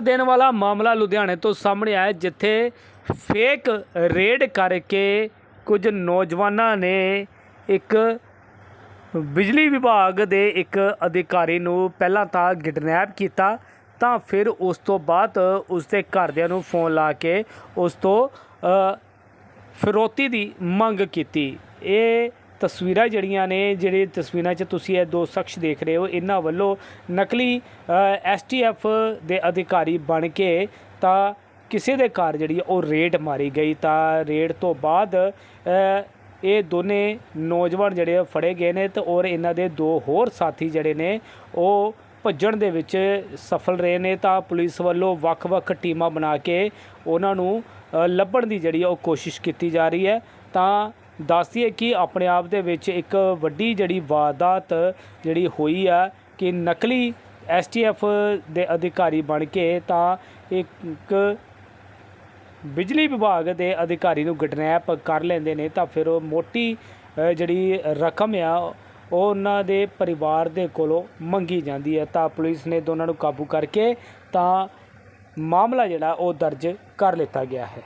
ਦੇਣ ਵਾਲਾ ਮਾਮਲਾ ਲੁਧਿਆਣੇ ਤੋਂ ਸਾਹਮਣੇ ਆਇਆ ਜਿੱਥੇ ਫੇਕ ਰੇਡ ਕਰਕੇ ਕੁਝ ਨੌਜਵਾਨਾਂ ਨੇ ਇੱਕ ਬਿਜਲੀ ਵਿਭਾਗ ਦੇ ਇੱਕ ਅਧਿਕਾਰੀ ਨੂੰ ਪਹਿਲਾਂ ਤਾਂ ਗਿਡਨੈਪ ਕੀਤਾ, ਤਾਂ ਫਿਰ ਉਸ ਤੋਂ ਬਾਅਦ ਉਸ ਦੇ ਘਰਦਿਆਂ ਨੂੰ ਫੋਨ ਲਾ ਕੇ ਉਸ ਤੋਂ ਫਿਰੋਤੀ ਦੀ ਮੰਗ ਕੀਤੀ। ਇਹ ਤਸਵੀਰਾਂ ਜਿਹੜੀਆਂ ਨੇ, ਜਿਹੜੇ ਤਸਵੀਰਾਂ 'ਚ ਤੁਸੀਂ ਇਹ ਦੋ ਸ਼ਖਸ ਦੇਖ ਰਹੇ ਹੋ, ਇਹਨਾਂ ਵੱਲੋਂ ਨਕਲੀ ਐਸਟੀਐਫ ਦੇ ਅਧਿਕਾਰੀ ਬਣ ਕੇ ਤਾਂ ਕਿਸੇ ਦੇ ਘਰ ਜਿਹੜੀ ਉਹ ਰੇਡ ਮਾਰੀ ਗਈ। ਤਾਂ ਰੇਡ ਤੋਂ ਬਾਅਦ ਇਹ ਦੋਨੇ ਨੌਜਵਾਨ ਜਿਹੜੇ ਫੜੇ ਗਏ ਨੇ ਤੇ ਔਰ ਇਹਨਾਂ ਦੇ ਦੋ ਹੋਰ ਸਾਥੀ ਜਿਹੜੇ ਨੇ, ਉਹ ਭੱਜਣ ਦੇ ਵਿੱਚ ਸਫਲ ਰਹੇ ਨੇ। ਤਾਂ ਪੁਲਿਸ ਵੱਲੋਂ ਵੱਖ-ਵੱਖ ਟੀਮਾਂ ਬਣਾ ਕੇ ਉਹਨਾਂ ਨੂੰ ਲੱਭਣ ਦੀ ਜਿਹੜੀ ਉਹ ਕੋਸ਼ਿਸ਼ ਕੀਤੀ ਜਾ ਰਹੀ ਹੈ। ਤਾਂ ਦੱਸਦੀਏ ਕਿ ਆਪਣੇ ਆਪ ਦੇ ਵਿੱਚ ਇੱਕ ਵੱਡੀ ਜਿਹੜੀ ਵਾਰਦਾਤ ਜਿਹੜੀ ਹੋਈ ਆ ਕਿ ਨਕਲੀ ਐਸਟੀਐਫ ਦੇ ਅਧਿਕਾਰੀ ਬਣ ਕੇ ਤਾਂ ਇੱਕ ਬਿਜਲੀ ਵਿਭਾਗ ਦੇ ਅਧਿਕਾਰੀ ਨੂੰ ਕਿਡਨੈਪ ਕਰ ਲੈਂਦੇ ਨੇ, ਤਾਂ ਫਿਰ ਉਹ ਮੋਟੀ ਜਿਹੜੀ ਰਕਮ ਆ, ਉਹ ਉਹਨਾਂ ਦੇ ਪਰਿਵਾਰ ਦੇ ਕੋਲੋਂ ਮੰਗੀ ਜਾਂਦੀ ਹੈ ਤਾਂ ਪੁਲਿਸ ਨੇ ਦੋਨਾਂ ਨੂੰ ਕਾਬੂ ਕਰਕੇ ਤਾਂ ਮਾਮਲਾ ਜਿਹੜਾ ਉਹ ਦਰਜ ਕਰ ਲਿੱਤਾ ਗਿਆ ਹੈ।